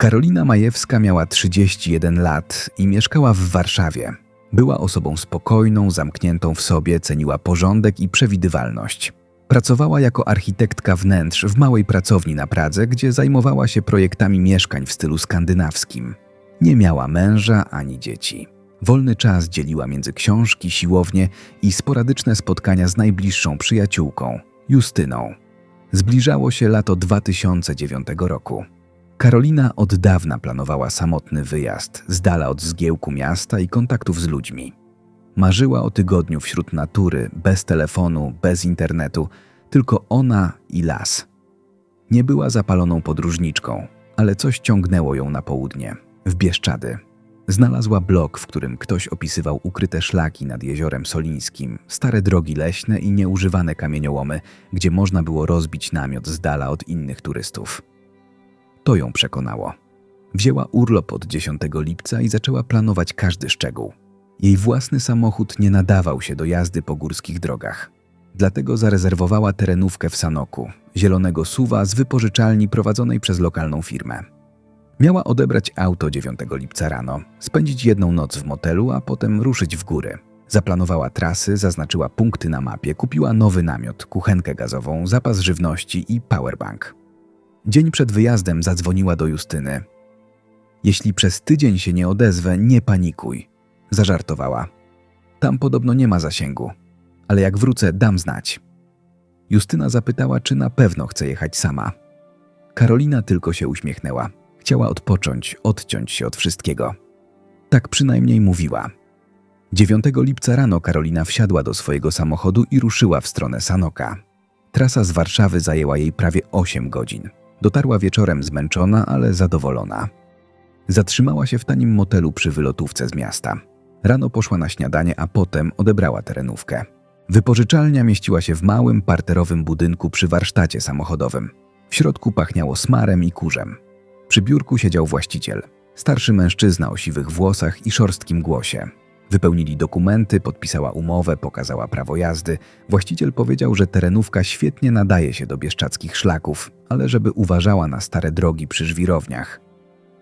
Karolina Majewska miała 31 lat i mieszkała w Warszawie. Była osobą spokojną, zamkniętą w sobie, ceniła porządek i przewidywalność. Pracowała jako architektka wnętrz w małej pracowni na Pradze, gdzie zajmowała się projektami mieszkań w stylu skandynawskim. Nie miała męża ani dzieci. Wolny czas dzieliła między książki, siłownię i sporadyczne spotkania z najbliższą przyjaciółką, Justyną. Zbliżało się lato 2009 roku. Karolina od dawna planowała samotny wyjazd, z dala od zgiełku miasta i kontaktów z ludźmi. Marzyła o tygodniu wśród natury, bez telefonu, bez internetu, tylko ona i las. Nie była zapaloną podróżniczką, ale coś ciągnęło ją na południe, w Bieszczady. Znalazła blok, w którym ktoś opisywał ukryte szlaki nad jeziorem Solińskim, stare drogi leśne i nieużywane kamieniołomy, gdzie można było rozbić namiot z dala od innych turystów. To ją przekonało. Wzięła urlop od 10 lipca i zaczęła planować każdy szczegół. Jej własny samochód nie nadawał się do jazdy po górskich drogach. Dlatego zarezerwowała terenówkę w Sanoku, zielonego suwa z wypożyczalni prowadzonej przez lokalną firmę. Miała odebrać auto 9 lipca rano, spędzić jedną noc w motelu, a potem ruszyć w góry. Zaplanowała trasy, zaznaczyła punkty na mapie, kupiła nowy namiot, kuchenkę gazową, zapas żywności i powerbank. Dzień przed wyjazdem zadzwoniła do Justyny. Jeśli przez tydzień się nie odezwę, nie panikuj. Zażartowała. Tam podobno nie ma zasięgu, ale jak wrócę, dam znać. Justyna zapytała, czy na pewno chce jechać sama. Karolina tylko się uśmiechnęła. Chciała odpocząć, odciąć się od wszystkiego. Tak przynajmniej mówiła. 9 lipca rano Karolina wsiadła do swojego samochodu i ruszyła w stronę Sanoka. Trasa z Warszawy zajęła jej prawie 8 godzin. Dotarła wieczorem zmęczona, ale zadowolona. Zatrzymała się w tanim motelu przy wylotówce z miasta. Rano poszła na śniadanie, a potem odebrała terenówkę. Wypożyczalnia mieściła się w małym, parterowym budynku przy warsztacie samochodowym. W środku pachniało smarem i kurzem. Przy biurku siedział właściciel. Starszy mężczyzna o siwych włosach i szorstkim głosie. Wypełnili dokumenty, podpisała umowę, pokazała prawo jazdy. Właściciel powiedział, że terenówka świetnie nadaje się do bieszczadzkich szlaków, ale żeby uważała na stare drogi przy żwirowniach.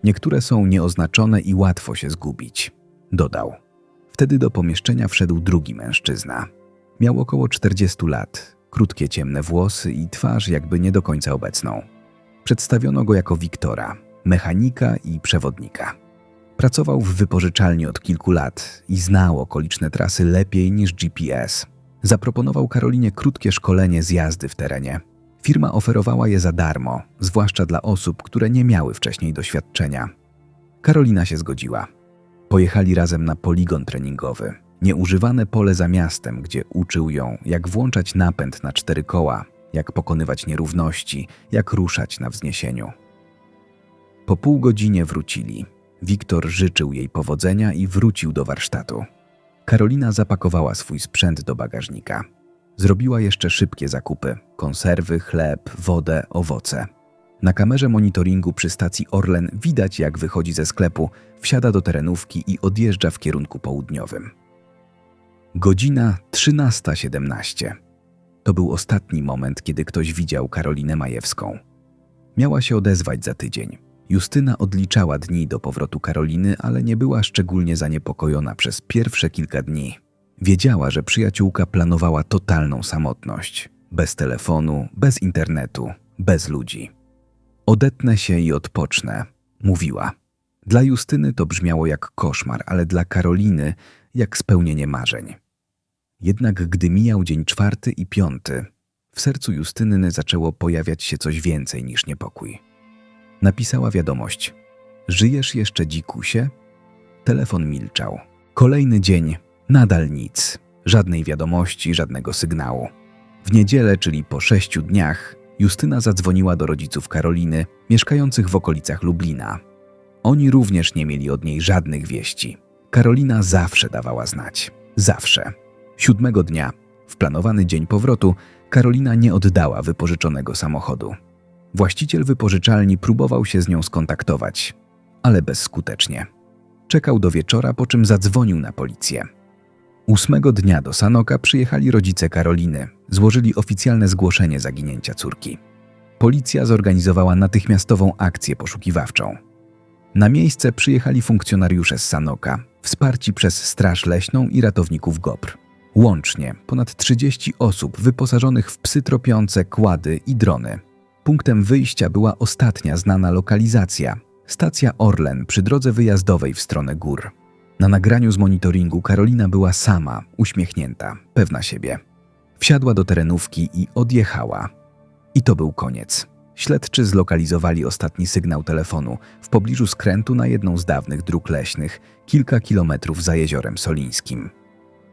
Niektóre są nieoznaczone i łatwo się zgubić. Dodał. Wtedy do pomieszczenia wszedł drugi mężczyzna. Miał około 40 lat, krótkie ciemne włosy i twarz jakby nie do końca obecną. Przedstawiono go jako Wiktora, mechanika i przewodnika. Pracował w wypożyczalni od kilku lat i znał okoliczne trasy lepiej niż GPS. Zaproponował Karolinie krótkie szkolenie z jazdy w terenie. Firma oferowała je za darmo, zwłaszcza dla osób, które nie miały wcześniej doświadczenia. Karolina się zgodziła. Pojechali razem na poligon treningowy, nieużywane pole za miastem, gdzie uczył ją, jak włączać napęd na cztery koła, jak pokonywać nierówności, jak ruszać na wzniesieniu. Po pół godzinie wrócili. Wiktor życzył jej powodzenia i wrócił do warsztatu. Karolina zapakowała swój sprzęt do bagażnika. Zrobiła jeszcze szybkie zakupy: konserwy, chleb, wodę, owoce. Na kamerze monitoringu przy stacji Orlen widać, jak wychodzi ze sklepu, wsiada do terenówki i odjeżdża w kierunku południowym. Godzina 13.17. To był ostatni moment, kiedy ktoś widział Karolinę Majewską. Miała się odezwać za tydzień. Justyna odliczała dni do powrotu Karoliny, ale nie była szczególnie zaniepokojona przez pierwsze kilka dni. Wiedziała, że przyjaciółka planowała totalną samotność. Bez telefonu, bez internetu, bez ludzi. Odetnę się i odpocznę, mówiła. Dla Justyny to brzmiało jak koszmar, ale dla Karoliny jak spełnienie marzeń. Jednak gdy mijał dzień czwarty i piąty, w sercu Justyny zaczęło pojawiać się coś więcej niż niepokój. Napisała wiadomość: Żyjesz jeszcze, dzikusie? Telefon milczał. Kolejny dzień, nadal nic. Żadnej wiadomości, żadnego sygnału. W niedzielę, czyli po sześciu dniach, Justyna zadzwoniła do rodziców Karoliny, mieszkających w okolicach Lublina. Oni również nie mieli od niej żadnych wieści. Karolina zawsze dawała znać. Zawsze. Siódmego dnia, w planowany dzień powrotu, Karolina nie oddała wypożyczonego samochodu. Właściciel wypożyczalni próbował się z nią skontaktować, ale bezskutecznie. Czekał do wieczora, po czym zadzwonił na policję. Ósmego dnia do Sanoka przyjechali rodzice Karoliny, złożyli oficjalne zgłoszenie zaginięcia córki. Policja zorganizowała natychmiastową akcję poszukiwawczą. Na miejsce przyjechali funkcjonariusze z Sanoka, wsparci przez Straż Leśną i ratowników GOPR. Łącznie ponad 30 osób wyposażonych w psy tropiące, kłady i drony. Punktem wyjścia była ostatnia znana lokalizacja stacja Orlen przy drodze wyjazdowej w stronę gór. Na nagraniu z monitoringu Karolina była sama, uśmiechnięta, pewna siebie. Wsiadła do terenówki i odjechała. I to był koniec. Śledczy zlokalizowali ostatni sygnał telefonu w pobliżu skrętu na jedną z dawnych dróg leśnych, kilka kilometrów za jeziorem Solińskim.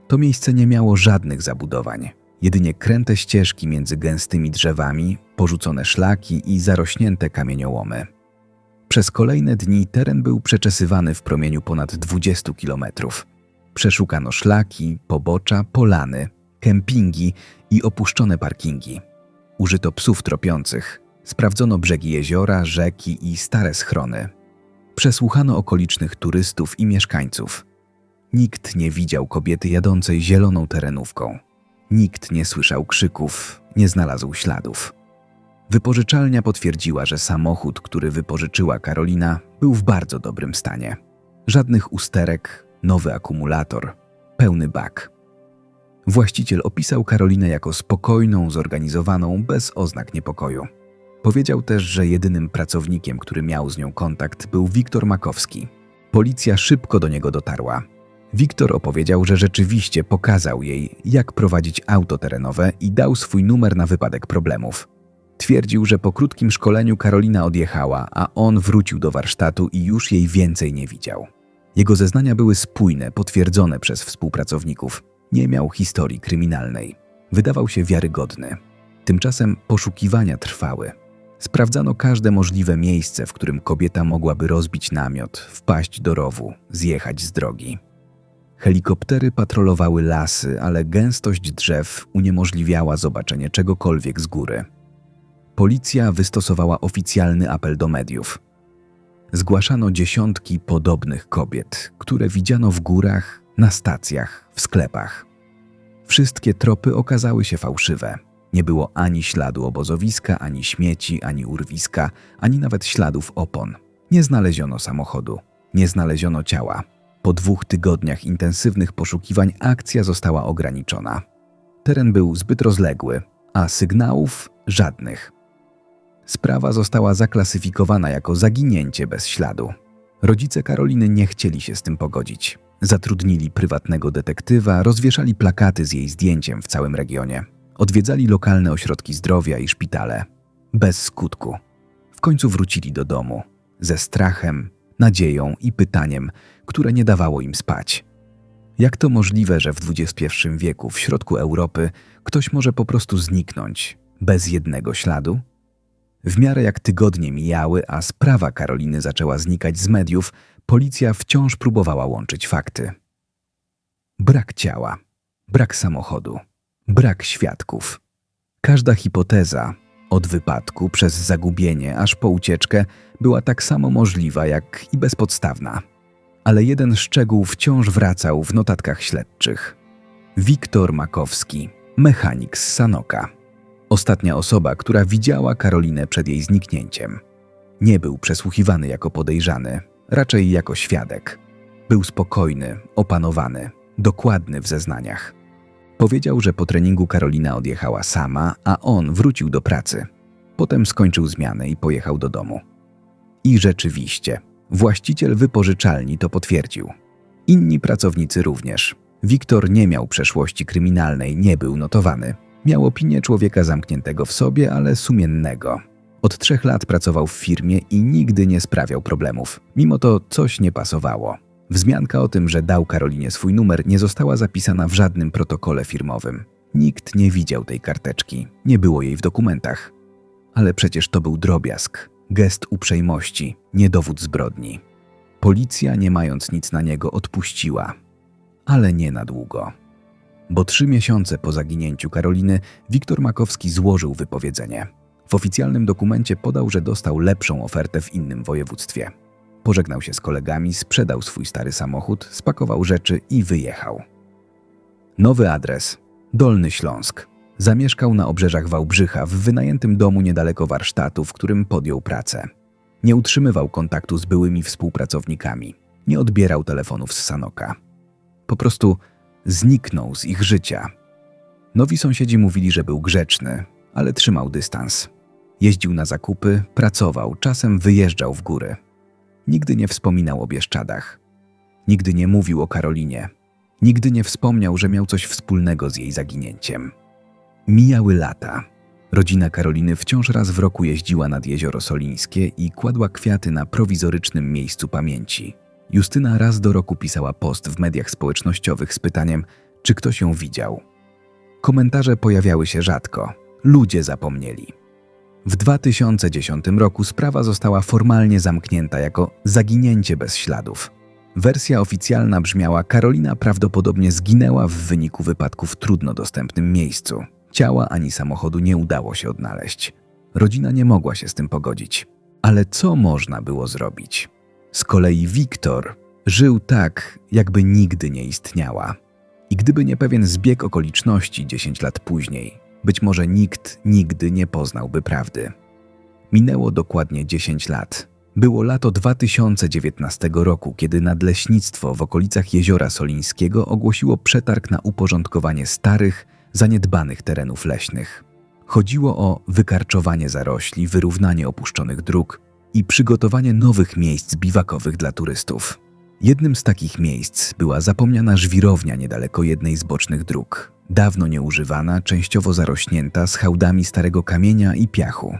To miejsce nie miało żadnych zabudowań, jedynie kręte ścieżki między gęstymi drzewami, porzucone szlaki i zarośnięte kamieniołomy. Przez kolejne dni teren był przeczesywany w promieniu ponad 20 kilometrów. Przeszukano szlaki, pobocza, polany, kempingi i opuszczone parkingi. Użyto psów tropiących, sprawdzono brzegi jeziora, rzeki i stare schrony. Przesłuchano okolicznych turystów i mieszkańców. Nikt nie widział kobiety jadącej zieloną terenówką. Nikt nie słyszał krzyków, nie znalazł śladów. Wypożyczalnia potwierdziła, że samochód, który wypożyczyła Karolina, był w bardzo dobrym stanie. Żadnych usterek, nowy akumulator, pełny bak. Właściciel opisał Karolinę jako spokojną, zorganizowaną, bez oznak niepokoju. Powiedział też, że jedynym pracownikiem, który miał z nią kontakt, był Wiktor Makowski. Policja szybko do niego dotarła. Wiktor opowiedział, że rzeczywiście pokazał jej, jak prowadzić auto terenowe i dał swój numer na wypadek problemów. Twierdził, że po krótkim szkoleniu Karolina odjechała, a on wrócił do warsztatu i już jej więcej nie widział. Jego zeznania były spójne, potwierdzone przez współpracowników. Nie miał historii kryminalnej. Wydawał się wiarygodny. Tymczasem poszukiwania trwały. Sprawdzano każde możliwe miejsce, w którym kobieta mogłaby rozbić namiot, wpaść do rowu, zjechać z drogi. Helikoptery patrolowały lasy, ale gęstość drzew uniemożliwiała zobaczenie czegokolwiek z góry. Policja wystosowała oficjalny apel do mediów. Zgłaszano dziesiątki podobnych kobiet, które widziano w górach, na stacjach, w sklepach. Wszystkie tropy okazały się fałszywe. Nie było ani śladu obozowiska, ani śmieci, ani urwiska, ani nawet śladów opon. Nie znaleziono samochodu, nie znaleziono ciała. Po dwóch tygodniach intensywnych poszukiwań akcja została ograniczona. Teren był zbyt rozległy, a sygnałów żadnych. Sprawa została zaklasyfikowana jako zaginięcie bez śladu. Rodzice Karoliny nie chcieli się z tym pogodzić. Zatrudnili prywatnego detektywa, rozwieszali plakaty z jej zdjęciem w całym regionie. Odwiedzali lokalne ośrodki zdrowia i szpitale. Bez skutku. W końcu wrócili do domu. Ze strachem, nadzieją i pytaniem, które nie dawało im spać. Jak to możliwe, że w XXI wieku, w środku Europy, ktoś może po prostu zniknąć, bez jednego śladu? W miarę jak tygodnie mijały, a sprawa Karoliny zaczęła znikać z mediów, policja wciąż próbowała łączyć fakty. Brak ciała, brak samochodu, brak świadków. Każda hipoteza, od wypadku przez zagubienie aż po ucieczkę, była tak samo możliwa jak i bezpodstawna. Ale jeden szczegół wciąż wracał w notatkach śledczych. Wiktor Makowski, mechanik z Sanoka. Ostatnia osoba, która widziała Karolinę przed jej zniknięciem. Nie był przesłuchiwany jako podejrzany, raczej jako świadek. Był spokojny, opanowany, dokładny w zeznaniach. Powiedział, że po treningu Karolina odjechała sama, a on wrócił do pracy. Potem skończył zmianę i pojechał do domu. I rzeczywiście, właściciel wypożyczalni to potwierdził. Inni pracownicy również. Wiktor nie miał przeszłości kryminalnej, nie był notowany. Miał opinię człowieka zamkniętego w sobie, ale sumiennego. Od trzech lat pracował w firmie i nigdy nie sprawiał problemów. Mimo to coś nie pasowało. Wzmianka o tym, że dał Karolinie swój numer, nie została zapisana w żadnym protokole firmowym. Nikt nie widział tej karteczki, nie było jej w dokumentach. Ale przecież to był drobiazg, gest uprzejmości, nie dowód zbrodni. Policja, nie mając nic na niego, odpuściła. Ale nie na długo bo trzy miesiące po zaginięciu Karoliny Wiktor Makowski złożył wypowiedzenie. W oficjalnym dokumencie podał, że dostał lepszą ofertę w innym województwie. Pożegnał się z kolegami, sprzedał swój stary samochód, spakował rzeczy i wyjechał. Nowy adres Dolny Śląsk. Zamieszkał na obrzeżach Wałbrzycha w wynajętym domu niedaleko warsztatu, w którym podjął pracę. Nie utrzymywał kontaktu z byłymi współpracownikami, nie odbierał telefonów z Sanoka. Po prostu zniknął z ich życia. Nowi sąsiedzi mówili, że był grzeczny, ale trzymał dystans. Jeździł na zakupy, pracował, czasem wyjeżdżał w góry. Nigdy nie wspominał o Bieszczadach. Nigdy nie mówił o Karolinie. Nigdy nie wspomniał, że miał coś wspólnego z jej zaginięciem. Mijały lata. Rodzina Karoliny wciąż raz w roku jeździła nad jezioro Solińskie i kładła kwiaty na prowizorycznym miejscu pamięci. Justyna raz do roku pisała post w mediach społecznościowych z pytaniem, czy ktoś ją widział. Komentarze pojawiały się rzadko. Ludzie zapomnieli. W 2010 roku sprawa została formalnie zamknięta jako zaginięcie bez śladów. Wersja oficjalna brzmiała: Karolina prawdopodobnie zginęła w wyniku wypadku w trudno dostępnym miejscu. Ciała ani samochodu nie udało się odnaleźć. Rodzina nie mogła się z tym pogodzić. Ale co można było zrobić? Z kolei Wiktor żył tak, jakby nigdy nie istniała. I gdyby nie pewien zbieg okoliczności 10 lat później, być może nikt nigdy nie poznałby prawdy. Minęło dokładnie 10 lat. Było lato 2019 roku, kiedy nadleśnictwo w okolicach jeziora Solińskiego ogłosiło przetarg na uporządkowanie starych, zaniedbanych terenów leśnych. Chodziło o wykarczowanie zarośli, wyrównanie opuszczonych dróg i przygotowanie nowych miejsc biwakowych dla turystów. Jednym z takich miejsc była zapomniana żwirownia niedaleko jednej z bocznych dróg, dawno nieużywana, częściowo zarośnięta z hałdami starego kamienia i piachu.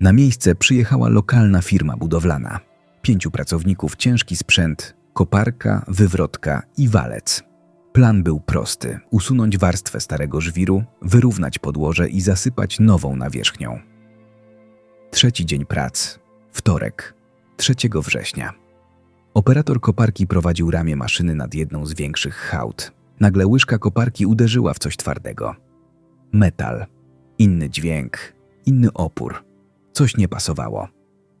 Na miejsce przyjechała lokalna firma budowlana. Pięciu pracowników, ciężki sprzęt, koparka, wywrotka i walec. Plan był prosty: usunąć warstwę starego żwiru, wyrównać podłoże i zasypać nową nawierzchnią. Trzeci dzień prac, wtorek, 3 września. Operator koparki prowadził ramię maszyny nad jedną z większych hałd. Nagle łyżka koparki uderzyła w coś twardego. Metal. Inny dźwięk, inny opór. Coś nie pasowało.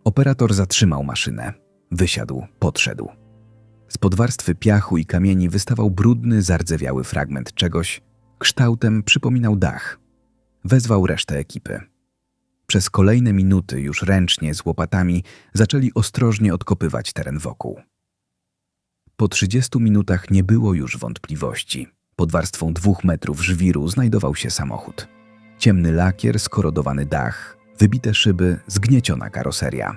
Operator zatrzymał maszynę. Wysiadł, podszedł. Z podwarstwy piachu i kamieni wystawał brudny, zardzewiały fragment czegoś, kształtem przypominał dach. Wezwał resztę ekipy. Przez kolejne minuty już ręcznie z łopatami zaczęli ostrożnie odkopywać teren wokół. Po 30 minutach nie było już wątpliwości. Pod warstwą dwóch metrów żwiru znajdował się samochód. Ciemny lakier, skorodowany dach, wybite szyby, zgnieciona karoseria.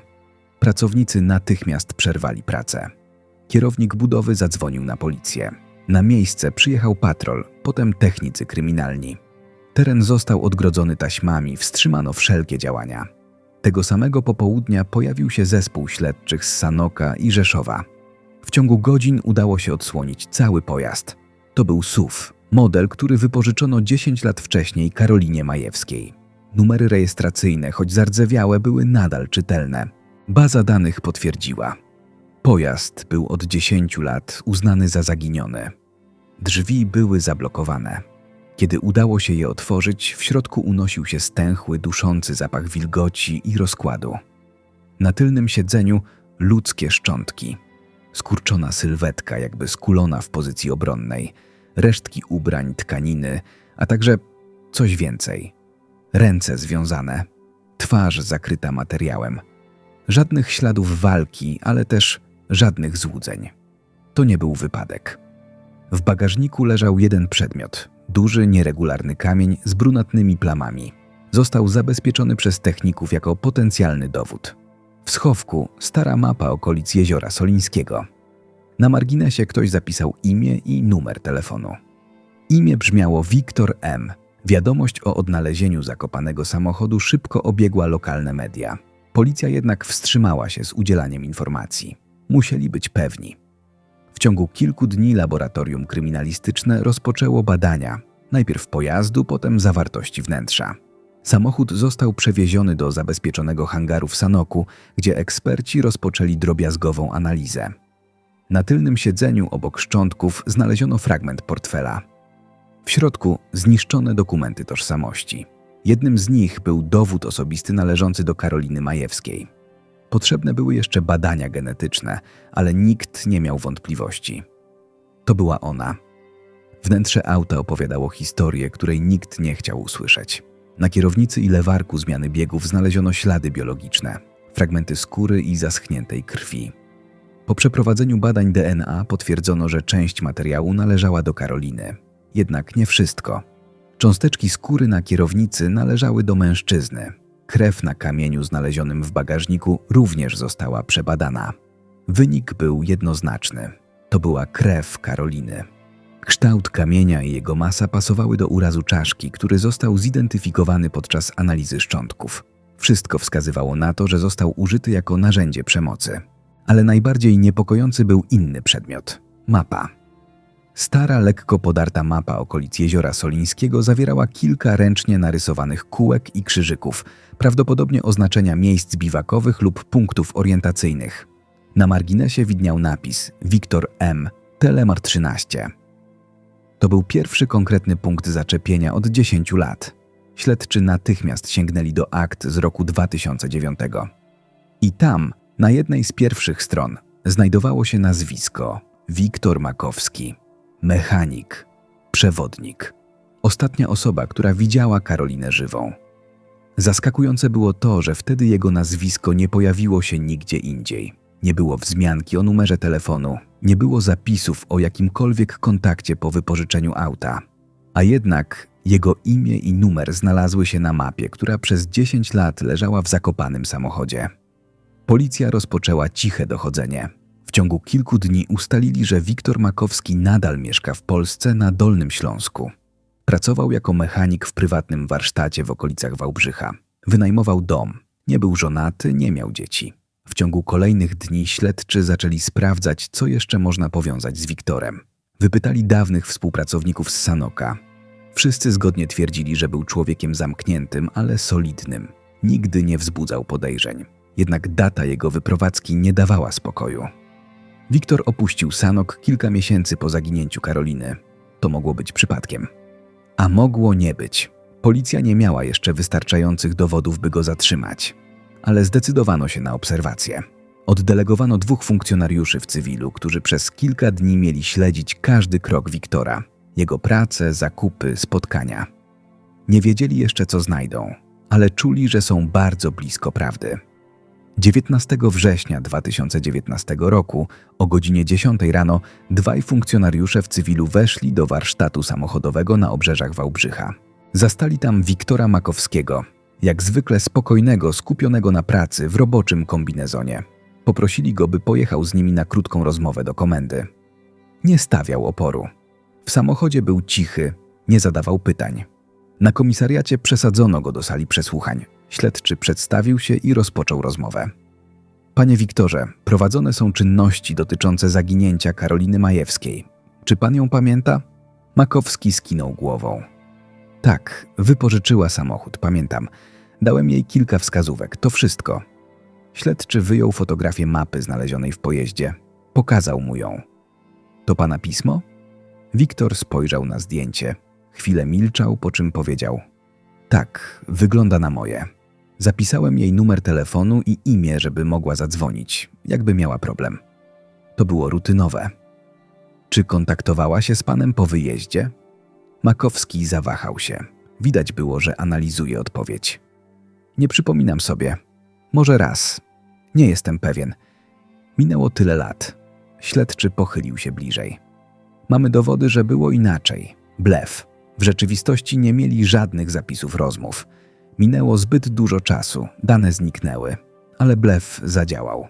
Pracownicy natychmiast przerwali pracę. Kierownik budowy zadzwonił na policję. Na miejsce przyjechał patrol, potem technicy kryminalni. Teren został odgrodzony taśmami, wstrzymano wszelkie działania. Tego samego popołudnia pojawił się zespół śledczych z Sanoka i Rzeszowa. W ciągu godzin udało się odsłonić cały pojazd. To był SUV, model, który wypożyczono 10 lat wcześniej Karolinie Majewskiej. Numery rejestracyjne, choć zardzewiałe, były nadal czytelne. Baza danych potwierdziła. Pojazd był od 10 lat uznany za zaginiony. Drzwi były zablokowane. Kiedy udało się je otworzyć, w środku unosił się stęchły, duszący zapach wilgoci i rozkładu. Na tylnym siedzeniu ludzkie szczątki, skurczona sylwetka, jakby skulona w pozycji obronnej, resztki ubrań, tkaniny, a także coś więcej. Ręce związane, twarz zakryta materiałem. Żadnych śladów walki, ale też żadnych złudzeń. To nie był wypadek. W bagażniku leżał jeden przedmiot duży, nieregularny kamień z brunatnymi plamami. Został zabezpieczony przez techników jako potencjalny dowód. W schowku stara mapa okolic jeziora Solińskiego. Na marginesie ktoś zapisał imię i numer telefonu. Imię brzmiało Wiktor M. Wiadomość o odnalezieniu zakopanego samochodu szybko obiegła lokalne media. Policja jednak wstrzymała się z udzielaniem informacji. Musieli być pewni. W ciągu kilku dni laboratorium kryminalistyczne rozpoczęło badania, najpierw pojazdu, potem zawartości wnętrza. Samochód został przewieziony do zabezpieczonego hangaru w Sanoku, gdzie eksperci rozpoczęli drobiazgową analizę. Na tylnym siedzeniu obok szczątków znaleziono fragment portfela. W środku zniszczone dokumenty tożsamości. Jednym z nich był dowód osobisty należący do Karoliny Majewskiej. Potrzebne były jeszcze badania genetyczne, ale nikt nie miał wątpliwości. To była ona. Wnętrze auta opowiadało historię, której nikt nie chciał usłyszeć. Na kierownicy i lewarku zmiany biegów znaleziono ślady biologiczne. fragmenty skóry i zaschniętej krwi. Po przeprowadzeniu badań DNA potwierdzono, że część materiału należała do Karoliny. Jednak nie wszystko. Cząsteczki skóry na kierownicy należały do mężczyzny. Krew na kamieniu znalezionym w bagażniku również została przebadana. Wynik był jednoznaczny. To była krew Karoliny. Kształt kamienia i jego masa pasowały do urazu czaszki, który został zidentyfikowany podczas analizy szczątków. Wszystko wskazywało na to, że został użyty jako narzędzie przemocy. Ale najbardziej niepokojący był inny przedmiot mapa. Stara, lekko podarta mapa okolic jeziora Solińskiego zawierała kilka ręcznie narysowanych kółek i krzyżyków, prawdopodobnie oznaczenia miejsc biwakowych lub punktów orientacyjnych. Na marginesie widniał napis Wiktor M. Telemar 13. To był pierwszy konkretny punkt zaczepienia od 10 lat. Śledczy natychmiast sięgnęli do akt z roku 2009. I tam, na jednej z pierwszych stron, znajdowało się nazwisko Wiktor Makowski, mechanik, przewodnik. Ostatnia osoba, która widziała Karolinę żywą. Zaskakujące było to, że wtedy jego nazwisko nie pojawiło się nigdzie indziej. Nie było wzmianki o numerze telefonu, nie było zapisów o jakimkolwiek kontakcie po wypożyczeniu auta. A jednak jego imię i numer znalazły się na mapie, która przez 10 lat leżała w zakopanym samochodzie. Policja rozpoczęła ciche dochodzenie. W ciągu kilku dni ustalili, że Wiktor Makowski nadal mieszka w Polsce na Dolnym Śląsku. Pracował jako mechanik w prywatnym warsztacie w okolicach Wałbrzycha. Wynajmował dom. Nie był żonaty, nie miał dzieci. W ciągu kolejnych dni śledczy zaczęli sprawdzać, co jeszcze można powiązać z Wiktorem. Wypytali dawnych współpracowników z Sanoka. Wszyscy zgodnie twierdzili, że był człowiekiem zamkniętym, ale solidnym. Nigdy nie wzbudzał podejrzeń. Jednak data jego wyprowadzki nie dawała spokoju. Wiktor opuścił Sanok kilka miesięcy po zaginięciu Karoliny. To mogło być przypadkiem. A mogło nie być. Policja nie miała jeszcze wystarczających dowodów, by go zatrzymać ale zdecydowano się na obserwację. Oddelegowano dwóch funkcjonariuszy w cywilu, którzy przez kilka dni mieli śledzić każdy krok Wiktora, jego pracę, zakupy, spotkania. Nie wiedzieli jeszcze, co znajdą, ale czuli, że są bardzo blisko prawdy. 19 września 2019 roku o godzinie 10 rano dwaj funkcjonariusze w cywilu weszli do warsztatu samochodowego na obrzeżach Wałbrzycha. Zastali tam Wiktora Makowskiego, jak zwykle spokojnego, skupionego na pracy w roboczym kombinezonie. Poprosili go, by pojechał z nimi na krótką rozmowę do komendy. Nie stawiał oporu. W samochodzie był cichy, nie zadawał pytań. Na komisariacie przesadzono go do sali przesłuchań. Śledczy przedstawił się i rozpoczął rozmowę. Panie Wiktorze, prowadzone są czynności dotyczące zaginięcia Karoliny Majewskiej. Czy pan ją pamięta? Makowski skinął głową. Tak, wypożyczyła samochód, pamiętam. Dałem jej kilka wskazówek, to wszystko. Śledczy wyjął fotografię mapy znalezionej w pojeździe. Pokazał mu ją. To pana pismo? Wiktor spojrzał na zdjęcie. Chwilę milczał, po czym powiedział: Tak, wygląda na moje. Zapisałem jej numer telefonu i imię, żeby mogła zadzwonić, jakby miała problem. To było rutynowe. Czy kontaktowała się z panem po wyjeździe? Makowski zawahał się. Widać było, że analizuje odpowiedź. Nie przypominam sobie. Może raz. Nie jestem pewien. Minęło tyle lat. Śledczy pochylił się bliżej. Mamy dowody, że było inaczej. Blef. W rzeczywistości nie mieli żadnych zapisów rozmów. Minęło zbyt dużo czasu, dane zniknęły, ale blef zadziałał.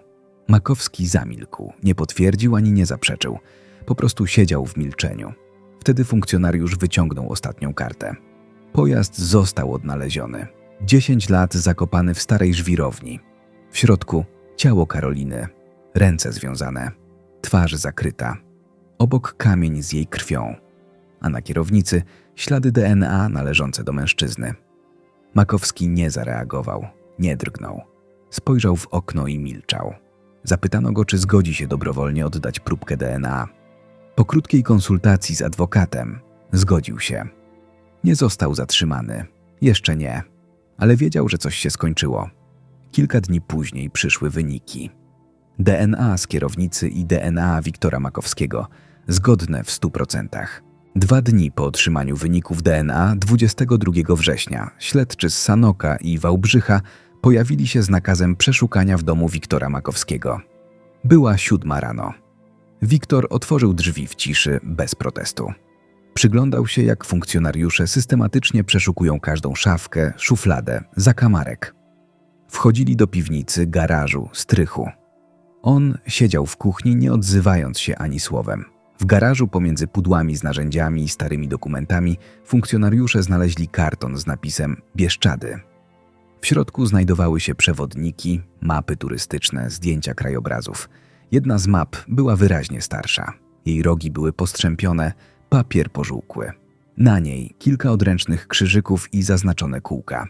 Makowski zamilkł, nie potwierdził ani nie zaprzeczył. Po prostu siedział w milczeniu. Wtedy funkcjonariusz wyciągnął ostatnią kartę. Pojazd został odnaleziony. Dziesięć lat zakopany w starej żwirowni. W środku ciało Karoliny, ręce związane, twarz zakryta. Obok kamień z jej krwią, a na kierownicy ślady DNA należące do mężczyzny. Makowski nie zareagował, nie drgnął. Spojrzał w okno i milczał. Zapytano go, czy zgodzi się dobrowolnie oddać próbkę DNA. Po krótkiej konsultacji z adwokatem zgodził się. Nie został zatrzymany, jeszcze nie, ale wiedział, że coś się skończyło. Kilka dni później przyszły wyniki. DNA z kierownicy i DNA Wiktora Makowskiego zgodne w 100%. Dwa dni po otrzymaniu wyników DNA 22 września śledczy z Sanoka i Wałbrzycha pojawili się z nakazem przeszukania w domu Wiktora Makowskiego. Była siódma rano. Wiktor otworzył drzwi w ciszy, bez protestu. Przyglądał się, jak funkcjonariusze systematycznie przeszukują każdą szafkę, szufladę, zakamarek. Wchodzili do piwnicy, garażu, strychu. On siedział w kuchni, nie odzywając się ani słowem. W garażu pomiędzy pudłami z narzędziami i starymi dokumentami funkcjonariusze znaleźli karton z napisem Bieszczady. W środku znajdowały się przewodniki, mapy turystyczne, zdjęcia krajobrazów. Jedna z map była wyraźnie starsza. Jej rogi były postrzępione, papier pożółkły. Na niej kilka odręcznych krzyżyków i zaznaczone kółka.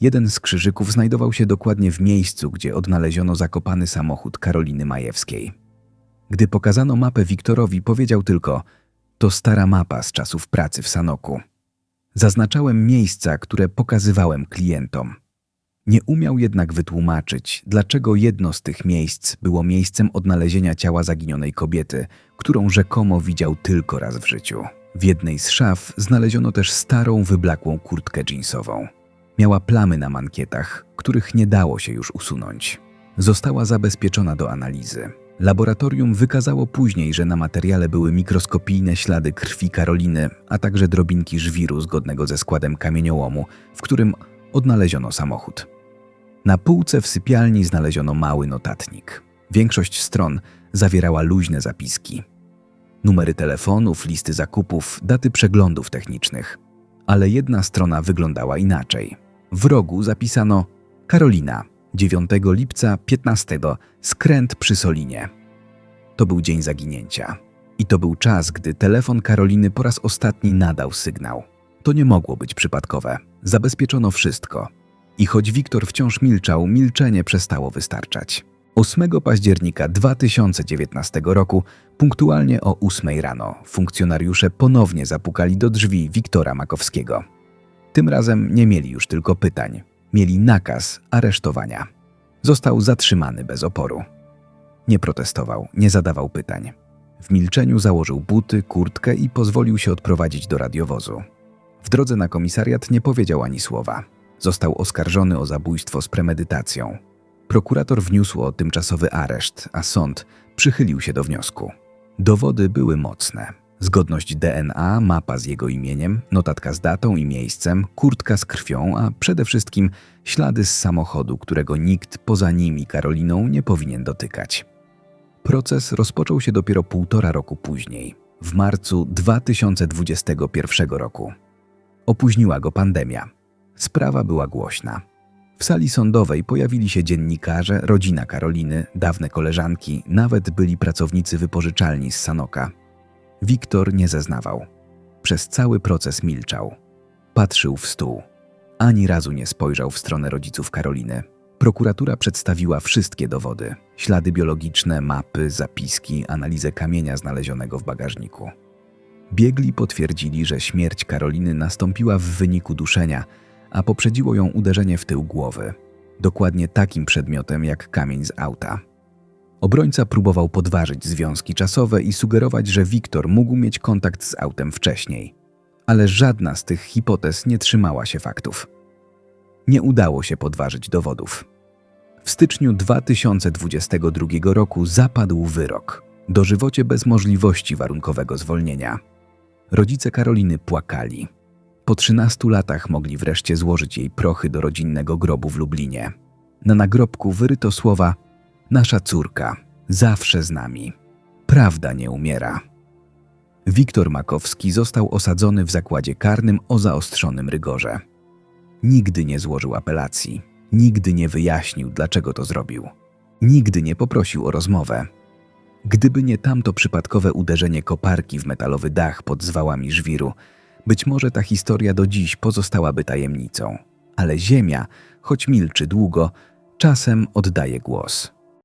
Jeden z krzyżyków znajdował się dokładnie w miejscu, gdzie odnaleziono zakopany samochód Karoliny Majewskiej. Gdy pokazano mapę Wiktorowi, powiedział tylko: To stara mapa z czasów pracy w Sanoku. Zaznaczałem miejsca, które pokazywałem klientom. Nie umiał jednak wytłumaczyć, dlaczego jedno z tych miejsc było miejscem odnalezienia ciała zaginionej kobiety, którą rzekomo widział tylko raz w życiu. W jednej z szaf znaleziono też starą, wyblakłą kurtkę jeansową. Miała plamy na mankietach, których nie dało się już usunąć. Została zabezpieczona do analizy. Laboratorium wykazało później, że na materiale były mikroskopijne ślady krwi Karoliny, a także drobinki żwiru zgodnego ze składem kamieniołomu, w którym odnaleziono samochód. Na półce w sypialni znaleziono mały notatnik. Większość stron zawierała luźne zapiski. Numery telefonów, listy zakupów, daty przeglądów technicznych. Ale jedna strona wyglądała inaczej. W rogu zapisano Karolina, 9 lipca 15, skręt przy Solinie. To był dzień zaginięcia. I to był czas, gdy telefon Karoliny po raz ostatni nadał sygnał. To nie mogło być przypadkowe. Zabezpieczono wszystko. I choć Wiktor wciąż milczał, milczenie przestało wystarczać. 8 października 2019 roku, punktualnie o 8 rano, funkcjonariusze ponownie zapukali do drzwi Wiktora Makowskiego. Tym razem nie mieli już tylko pytań. Mieli nakaz aresztowania. Został zatrzymany bez oporu. Nie protestował, nie zadawał pytań. W milczeniu założył buty, kurtkę i pozwolił się odprowadzić do radiowozu. W drodze na komisariat nie powiedział ani słowa. Został oskarżony o zabójstwo z premedytacją. Prokurator wniósł o tymczasowy areszt, a sąd przychylił się do wniosku. Dowody były mocne. Zgodność DNA, mapa z jego imieniem, notatka z datą i miejscem, kurtka z krwią, a przede wszystkim ślady z samochodu, którego nikt poza nimi Karoliną nie powinien dotykać. Proces rozpoczął się dopiero półtora roku później, w marcu 2021 roku. Opóźniła go pandemia. Sprawa była głośna. W sali sądowej pojawili się dziennikarze, rodzina Karoliny, dawne koleżanki, nawet byli pracownicy wypożyczalni z Sanoka. Wiktor nie zeznawał. Przez cały proces milczał. Patrzył w stół. Ani razu nie spojrzał w stronę rodziców Karoliny. Prokuratura przedstawiła wszystkie dowody: ślady biologiczne, mapy, zapiski, analizę kamienia znalezionego w bagażniku. Biegli potwierdzili, że śmierć Karoliny nastąpiła w wyniku duszenia, a poprzedziło ją uderzenie w tył głowy, dokładnie takim przedmiotem jak kamień z auta. Obrońca próbował podważyć związki czasowe i sugerować, że Wiktor mógł mieć kontakt z autem wcześniej, ale żadna z tych hipotez nie trzymała się faktów. Nie udało się podważyć dowodów. W styczniu 2022 roku zapadł wyrok dożywocie bez możliwości warunkowego zwolnienia. Rodzice Karoliny płakali. Po 13 latach mogli wreszcie złożyć jej prochy do rodzinnego grobu w Lublinie. Na nagrobku wyryto słowa: Nasza córka, zawsze z nami. Prawda nie umiera. Wiktor Makowski został osadzony w zakładzie karnym o zaostrzonym rygorze. Nigdy nie złożył apelacji, nigdy nie wyjaśnił, dlaczego to zrobił. Nigdy nie poprosił o rozmowę. Gdyby nie tamto przypadkowe uderzenie koparki w metalowy dach pod zwałami żwiru, być może ta historia do dziś pozostałaby tajemnicą. Ale Ziemia, choć milczy długo, czasem oddaje głos.